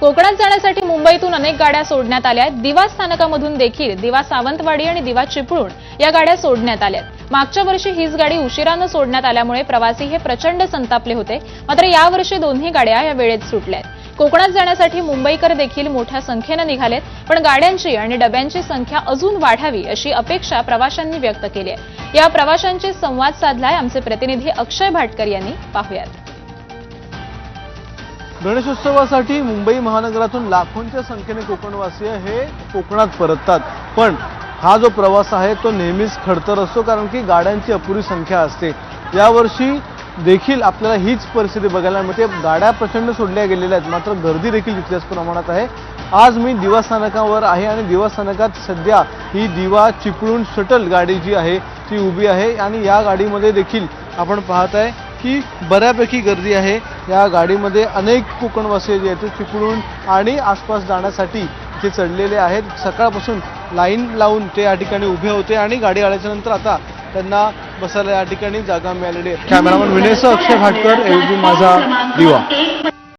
कोकणात जाण्यासाठी मुंबईतून अनेक गाड्या सोडण्यात आल्या आहेत. दिवा स्थानकामधून देखील दिवा सावंतवाडी आणि दिवा चिपळूण या गाड्या सोडण्यात आल्या आहेत. मागच्या वर्षी हीच गाडी उशिरानं सोडण्यात आल्यामुळे प्रवासी हे प्रचंड संतापले होते. मात्र यावर्षी दोन्ही गाड्या या वेळेत सुटल्या आहेत. कोकणात जाण्यासाठी मुंबईकर देखील मोठ्या संख्येनं निघालेत पण गाड्यांची आणि डब्यांची संख्या अजून वाढावी अशी अपेक्षा प्रवाशांनी व्यक्त केली आहे. या प्रवाशांशी संवाद साधलाय आमचे प्रतिनिधी अक्षय भाटकर यांनी. पाहुयात. गणेशोत्सवासाठी मुंबई महानगरातून लाखोंच्या संख्येने कोकणवासीय हे कोकणात परततात. पण हा जो प्रवास आहे तो नेहमीच खडतर असतो कारण की गाड्यांची अपुरी संख्या असते. यावर्षी देखील आपल्याला हीच परिस्थिती बघायला मिळते. गाड्या प्रचंड सोडल्या गेलेल्या आहेत मात्र गर्दी देखील तितक्याच प्रमाणात आहे. आज मी दिवा स्थानकावर आहे आणि दिवा स्थानकात सध्या ही दिवा चिपळूण शटल गाडी जी आहे ती उभी आहे आणि या गाडीमध्ये देखील आपण पाहत आहे. की बऱ्यापैकी गर्दी आहे. या गाडीमध्ये अनेक कोकणवासी जे आहेत ते चिपळूण आणि आसपास जाण्यासाठी ते चढलेले आहेत. सकाळपासून लाईन लावून ते या ठिकाणी उभे होते आणि गाडी आल्याच्यानंतर आता त्यांना बसायला या ठिकाणी जागा मिळालेली आहे. कॅमेरामन विनयसह अक्षय भाटकर एवढी माझा दिवा.